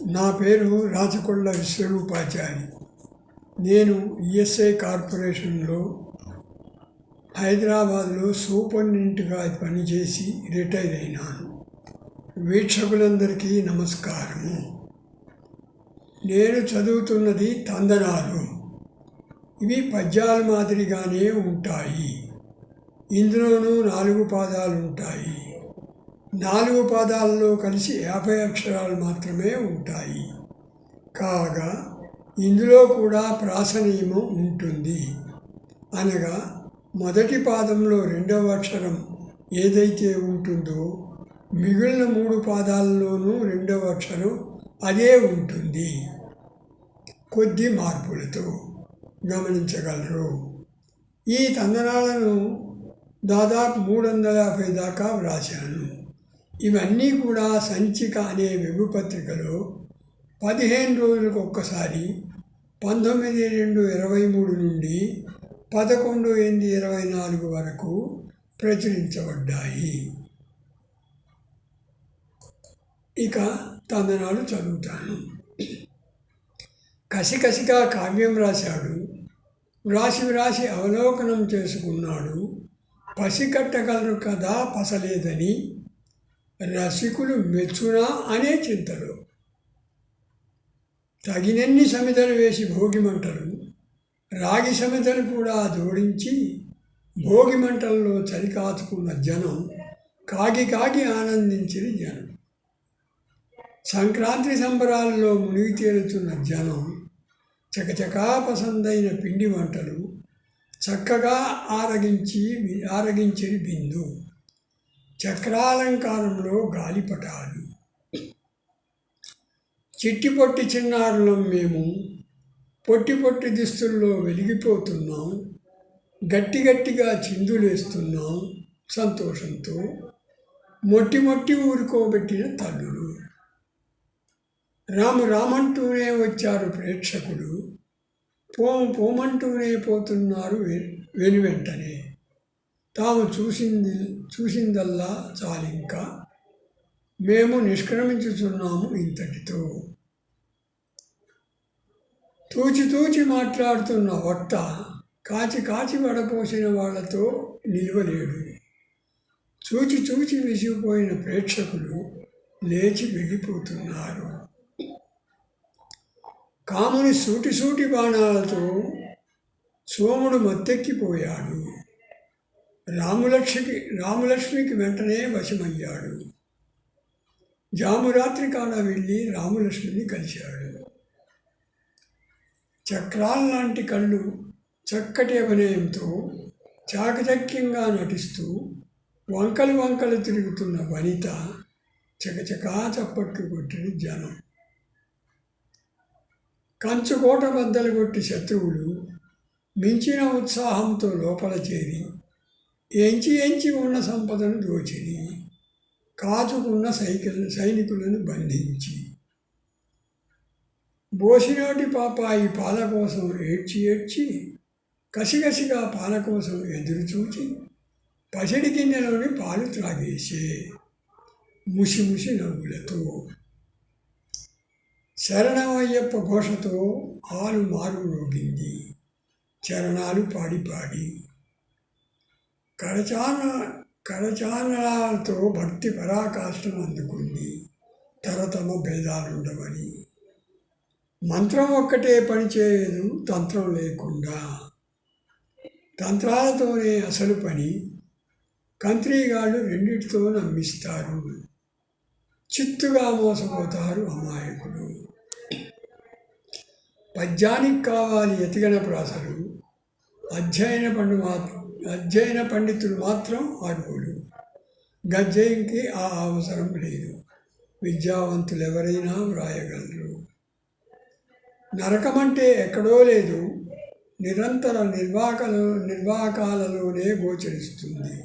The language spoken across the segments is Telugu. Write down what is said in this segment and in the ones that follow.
నా పేరు రాచకొండ విశ్వరూపాచారి. నేను ఈఎస్ఐ కార్పొరేషన్లో హైదరాబాద్లో సూపరింటెండెంట్గా పనిచేసి రిటైర్ అయినాను. వీక్షకులందరికీ నమస్కారము నేను చదువుతున్నది తందనాలు. ఇవి పద్యాల మాదిరిగానే ఉంటాయి. ఇందులోనూ నాలుగు పాదాలు ఉంటాయి నాలుగు పాదాలలో కలిసి యాభై అక్షరాలు మాత్రమే ఉంటాయి. కాగా ఇందులో కూడా ప్రాస నియమం ఉంటుంది. అనగా మొదటి పాదంలో రెండవ అక్షరం ఏదైతే ఉంటుందో మిగిలిన మూడు పాదాలలోనూ రెండవ అక్షరం అదే ఉంటుంది. కొద్ది మార్పులతో గమనించగలరు. ఈ తందనాలను దాదాపు మూడు వందల యాభై దాకా వ్రాశాను. ఇవన్నీ కూడా సంచిక అనే వెబ్ పత్రికలో పదిహేను రోజులకు ఒక్కసారి పంతొమ్మిది రెండు ఇరవై మూడు నుండి పదకొండు ఎనిమిది ఇరవై నాలుగు వరకు ప్రచురించబడ్డాయి. ఇక తందనాలు చదువుతాను. కసికసిగా కావ్యం రాశాడు. వ్రాసి వ్రాసి అవలోకనం చేసుకున్నాడు. పసికట్టగలరు కదా పసలేదని రసికులు మెచ్చునా అనే చింతలు. తగినన్ని సమితలు వేసి భోగి మంటలు రాగి సమితలు కూడా జోడించి భోగి మంటల్లో చలి కాచుకున్న జనం కాగి కాగి ఆనందించిన జనం. సంక్రాంతి సంబరాల్లో మునిగి తేలుతున్న జనం చకచకా పసందైన పిండి వంటలు చక్కగా ఆరగించి ఆరగించిన బిందు. చక్రాలంకారంలో గాలిపటాలు. చిట్టి పొట్టి చిన్నారులం మేము పొట్టి పొట్టి దుస్తుల్లో వెలిగిపోతున్నాం. గట్టి గట్టిగా చిందులేస్తున్నాం సంతోషంతో. మొట్టి మొట్టి ఊరుకోబెట్టిన తల్లులు. రాము రామంటూనే వచ్చారు ప్రేక్షకులు. పోము పోమంటూనే పోతున్నారు వెను వెంటనే. తాము చూసింది చూసిందల్లా చాలింకా మేము నిష్క్రమించుతున్నాము ఇంతటితో. తూచి తూచి మాట్లాడుతున్న వక్త కాచి కాచి వడపోసిన వాళ్ళతో నిలవలేడు. చూచి చూచి విసిగిపోయిన ప్రేక్షకులు లేచి వెళ్ళిపోతున్నారు. కాముని సూటి సూటి బాణాలతో సోముడు మత్తెక్కిపోయాడు. రాములక్ష్మికి రాములక్ష్మికి వెంటనే వశమయ్యాడు. జామురాత్రి కాడ వెళ్ళి రాములక్ష్మిని కలిశాడు. చక్రాల్లాంటి కళ్ళు చక్కటి అభినయంతో చాకచక్యంగా నటిస్తూ వంకలు వంకలు తిరుగుతున్న వనిత చకచకా చప్పట్లు కొట్టిన జనం. కంచుకోట బద్దలు కొట్టి శత్రువులు మించిన ఉత్సాహంతో లోపల చేరి ఎంచి ఎంచి ఉన్న సంపదను దోచిని కాచుకున్న సైకిల్ సైనికులను బంధించి. బోసినోటి పాపాయి పాల కోసం ఏడ్చి ఏడ్చి కసిగసిగా పాల కోసం ఎదురు చూచి పసిడి గిన్నెలోని పాలు త్రాగేసే. ముసి ముసి నవ్వులతో. శరణమయ్యప్ప ఘోషతో ఆలు మారు రోగింది. చరణాలు పాడి పాడి. కరచాన కరచానలతో భక్తి పరాకాష్ఠం అందుకుంది. తరతమ భేదాలుండవని. మంత్రం ఒక్కటే పనిచేయదు తంత్రం లేకుండా. తంత్రాలతోనే అసలు పని కంత్రీగాళ్ళు రెండిటితో నమ్మిస్తారు. చిత్తుగా మోసపోతారు అమాయకులు. పద్యానికి కావాలి ఎతిగన ప్రాసలు అధ్యయన పండు మాత్రం అధ్యయన పండితులు మాత్రం అర్హులు గద్యంకి ఆ అవసరం లేదు. విద్యావంతులు ఎవరైనా వ్రాయగలరు. నరకమంటే ఎక్కడో లేదు. నిరంతర నిర్వాహకలు నిర్వాహకాలలోనే గోచరిస్తుంది.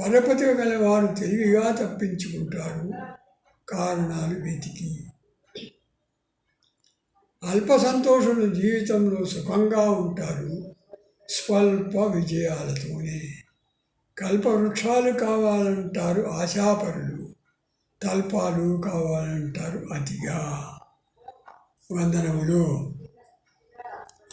పరపతి గలవారు తెలివిగా తప్పించుకుంటారు. కారణాలు వెతికి అల్ప సంతోషులు జీవితంలో సుఖంగా ఉంటారు. స్వల్ప విజయాలతోనే కల్పవృక్షాలు కావాలంటారు ఆశాపరులు తల్పాలు కావాలంటారు అతిగా. వందనములు.